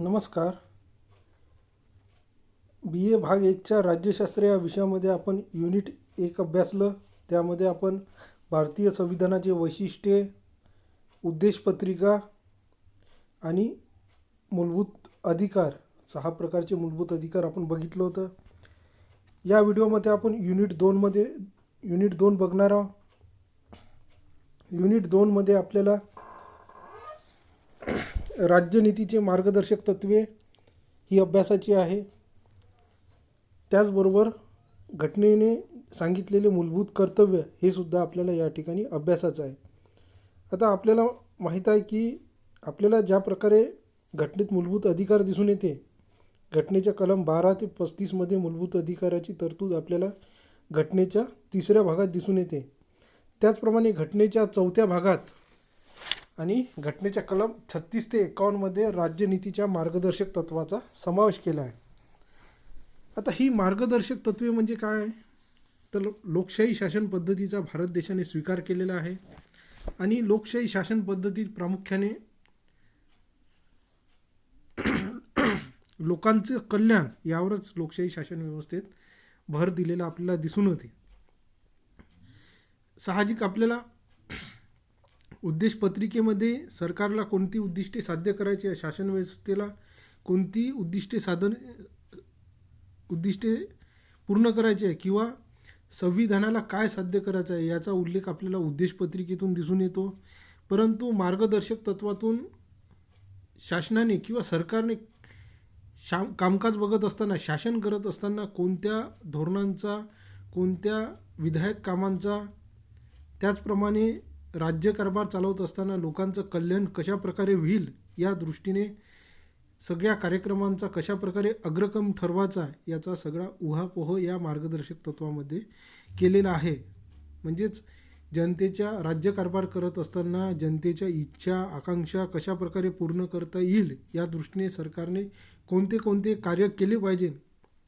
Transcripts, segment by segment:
नमस्कार. बी ए भाग एकच्या राज्यशास्त्र या विषयामध्ये आपण युनिट एक अभ्यासलं. त्यामध्ये आपण भारतीय संविधानाचे वैशिष्ट्ये उद्देशपत्रिका आणि मूलभूत अधिकार. सहा प्रकारचे मूलभूत अधिकार आपण बघितलं होतं. या व्हिडिओमध्ये आपण युनिट दोनमध्ये युनिट दोन बघणार आहोत. युनिट दोनमध्ये आपल्याला राज्यनीतीचे मार्गदर्शक तत्त्वे ही अभ्यासाची आहे. त्याचबरोबर घटनेने सांगितलेले मूलभूत कर्तव्य हे सुद्धा आपल्याला या ठिकाणी अभ्यासाचं आहे. आता आपल्याला माहीत आहे की आपल्याला ज्या प्रकारे घटनेत मूलभूत अधिकार दिसून येते घटनेच्या कलम बारा ते पस्तीसमध्ये मूलभूत अधिकाराची तरतूद आपल्याला घटनेच्या तिसऱ्या भागात दिसून येते. त्याचप्रमाणे घटनेच्या चौथ्या भागात आणि घटनेच्या कलम छत्तीस ते एकावन्नमध्ये राज्यनीतीच्या मार्गदर्शक तत्वाचा समावेश केला आहे. आता ही मार्गदर्शक तत्वे म्हणजे काय तर लोकशाही शासन पद्धतीचा भारत देशाने स्वीकार केलेला आहे आणि लोकशाही शासन पद्धतीत प्रामुख्याने लोकांचं कल्याण यावरच लोकशाही शासन व्यवस्थेत भर दिलेला आपल्याला दिसून होते साहजिक आपल्याला उद्देशपत्रिकेमध्ये सरकारला कोणती उद्दिष्टे साध्य करायची आहे? शासन व्यवस्थेला कोणती उद्दिष्टे साधन उद्दिष्टे पूर्ण करायची आहे? किंवा संविधानाला काय साध्य करायचं आहे? याचा उल्लेख आपल्याला उद्देशपत्रिकेतून दिसून येतो. परंतु मार्गदर्शक तत्वातून शासनाने किंवा सरकारने शा कामकाज बघत असताना शासन करत असताना कोणत्या धोरणांचा कोणत्या विधायक कामांचा त्याचप्रमाणे राज्यकारभार चालवत असताना लोकांचं कल्याण कशा प्रकारे होईल या दृष्टीने सगळ्या कार्यक्रमांचा कशा प्रकारे अग्रक्रम ठरवायचा याचा सगळा उहापोह या मार्गदर्शक तत्वामध्ये केलेला आहे. म्हणजेच जनतेच्या राज्यकारभार करत असताना जनतेच्या इच्छा आकांक्षा कशा प्रकारे पूर्ण करता येईल या दृष्टीने सरकारने कोणते कोणते कार्य केले पाहिजे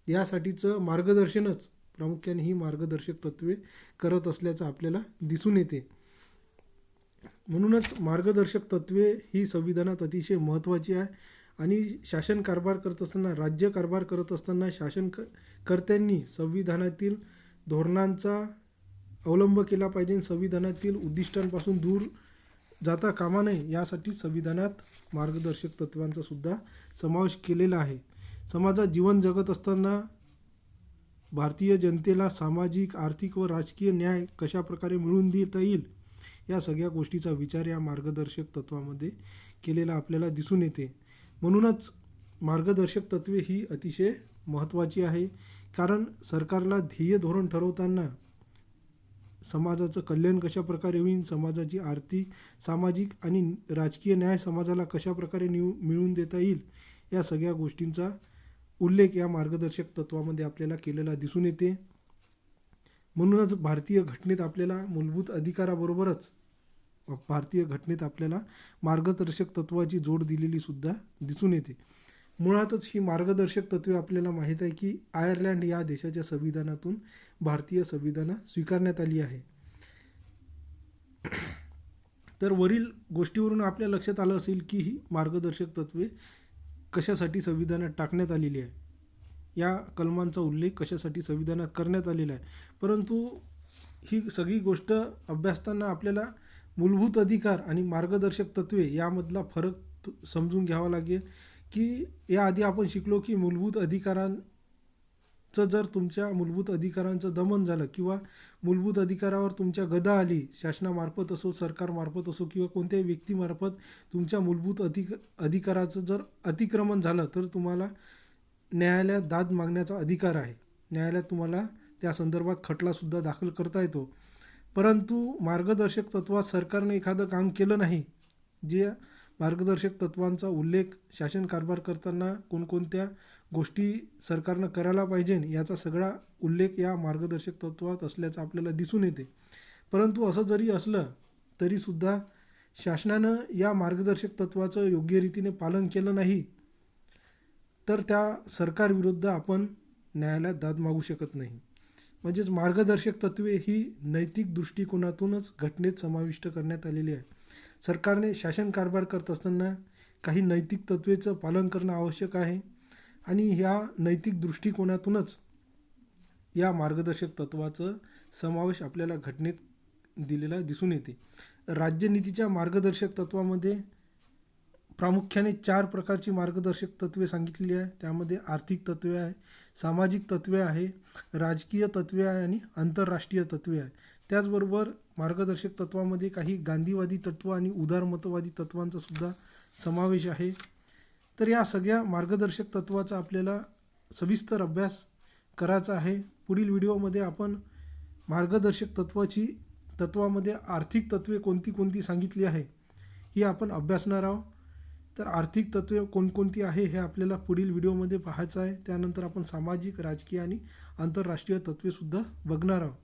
यासाठीचं मार्गदर्शनच प्रामुख्याने ही मार्गदर्शक तत्वे करत असल्याचं आपल्याला दिसून येते. म्हणूनच मार्गदर्शक तत्वे ही संविधानात अतिशय महत्त्वाची आहे. आणि शासन कारभार करत असताना राज्य कारभार करत असताना शासन क कर्त्यांनी संविधानातील धोरणांचा अवलंब केला पाहिजे. संविधानातील उद्दिष्टांपासून दूर जाता कामा नये यासाठी संविधानात मार्गदर्शक तत्वांचा सुद्धा समावेश केलेला आहे. समाजात जीवन जगत असताना भारतीय जनतेला सामाजिक आर्थिक व राजकीय न्याय कशाप्रकारे मिळवून देता येईल या सगळ्या गोष्टीचा विचार या मार्गदर्शक तत्वामध्ये केलेला आपल्याला दिसून येते. म्हणूनच मार्गदर्शक तत्वे ही अतिशय महत्त्वाची आहे. कारण सरकारला ध्येय धोरण ठरवताना समाजाचं कल्याण कशा प्रकारे होईल समाजाची आर्थिक सामाजिक आणि राजकीय न्याय समाजाला कशा प्रकारे निव मिळवून देता येईल या सगळ्या गोष्टींचा उल्लेख या मार्गदर्शक तत्वामध्ये आपल्याला केलेला दिसून येते. म्हणूनच भारतीय घटनेत आपल्याला मूलभूत अधिकाराबरोबरच भारतीय घटनेत आपल्याला मार्गदर्शक तत्वाची जोड दिलेली सुद्धा दिसून येते. मुळातच ही मार्गदर्शक तत्वे आपल्याला माहीत आहे की आयर्लंड या देशाच्या संविधानातून भारतीय संविधान स्वीकारण्यात आली आहे. तर वरील गोष्टीवरून आपल्या लक्षात आलं असेल की ही मार्गदर्शक तत्वे कशासाठी संविधानात टाकण्यात आलेली आहे या कलमांचा उल्लेख कशासाठी संविधानात करण्यात आलेला आहे? परंतु ही सगळी गोष्ट अभ्यासताना आपल्याला मूलभूत अधिकार आणि मार्गदर्शक तत्वे यामधला फरक समजून घ्यावा लागेल की याआधी आपण शिकलो की मूलभूत अधिकारांचं जर तुमच्या मूलभूत अधिकारांचं दमन झालं किंवा मूलभूत अधिकारावर तुमच्या गदा आली शासनामार्फत असो सरकारमार्फत असो किंवा कोणत्याही व्यक्तीमार्फत तुमच्या मूलभूत अधिक अधिकाराचं जर अतिक्रमण झालं तर तुम्हाला न्यायालयात दाद मागण्याचा अधिकार आहे. न्यायालयात तुम्हाला त्या संदर्भात खटलासुद्धा दाखल करता येतो. परंतु मार्गदर्शक तत्वात सरकारने एखादं काम केलं नाही जे मार्गदर्शक तत्वांचा उल्लेख शासन कारभार करताना कोणकोणत्या गोष्टी सरकारनं करायला पाहिजे याचा सगळा उल्लेख या मार्गदर्शक तत्वात असल्याचं आपल्याला दिसून येते. परंतु असं जरी असलं तरीसुद्धा शासनानं या मार्गदर्शक तत्वाचं योग्य रीतीने पालन केलं नाही तर त्या सरकारविरुद्ध आपण न्यायालयात दाद मागू शकत नाही. म्हणजेच मार्गदर्शक तत्वे ही नैतिक दृष्टिकोनातूनच घटनेत समाविष्ट करण्यात आलेली आहे सरकारने शासन कारभार करत असताना काही नैतिक तत्वेचं पालन करणं आवश्यक आहे आणि ह्या नैतिक दृष्टिकोनातूनच या मार्गदर्शक तत्वाचं समावेश आपल्याला घटनेत दिलेला दिसून येते. राज्यनीतीच्या मार्गदर्शक तत्वामध्ये प्रामुख्याने चार प्रकारची मार्गदर्शक तत्वे सांगितलेली आहे. त्यामध्ये आर्थिक तत्वे आहे सामाजिक तत्वे आहे राजकीय तत्वे आहे आणि आंतरराष्ट्रीय तत्वे आहे. त्याचबरोबर मार्गदर्शक तत्वामध्ये काही गांधीवादी तत्व आणि उदारमतवादी तत्वांचा सुद्धा समावेश आहे. तर या सगळ्या मार्गदर्शक तत्वाचा आपल्याला सविस्तर अभ्यास करायचा आहे. पुढील व्हिडिओमध्ये आपण मार्गदर्शक तत्वाची तत्वामध्ये आर्थिक तत्वे कोणती कोणती सांगितली आहे ही आपण अभ्यासणार आहोत. तर आर्थिक तत्वे कोणकोणती आहे हे आपल्याला पुढील व्हिडिओमध्ये पाहायचं आहे. त्यानंतर आपण सामाजिक राजकीय आणि आंतरराष्ट्रीय तत्वेसुद्धा बघणार आहोत.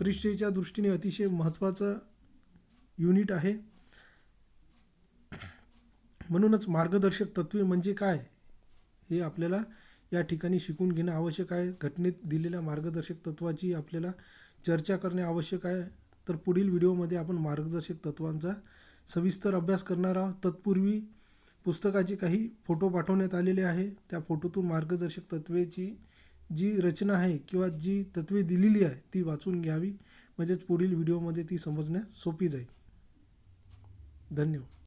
परीक्षेच्या दृष्टीने अतिशय महत्त्वाचं युनिट आहे. म्हणूनच मार्गदर्शक तत्वे म्हणजे काय हे आपल्याला या ठिकाणी शिकून घेणं आवश्यक आहे. घटनेत दिलेल्या मार्गदर्शक तत्वाची आपल्याला चर्चा करणे आवश्यक आहे. तर पुढील व्हिडिओमध्ये आपण मार्गदर्शक तत्वांचा सविस्तर अभ्यास करणार आहोत. तत्पूर्वी पुस्तकाचे काही फोटो पाठवण्यात आलेले आहे. त्या फोटोतून मार्गदर्शक तत्वेची जी रचना आहे किंवा जी तत्वे दिलेली आहे ती वाचून घ्यावी. म्हणजेच पुढील व्हिडिओमध्ये ती समजण्यास सोपी जाईल. धन्यवाद.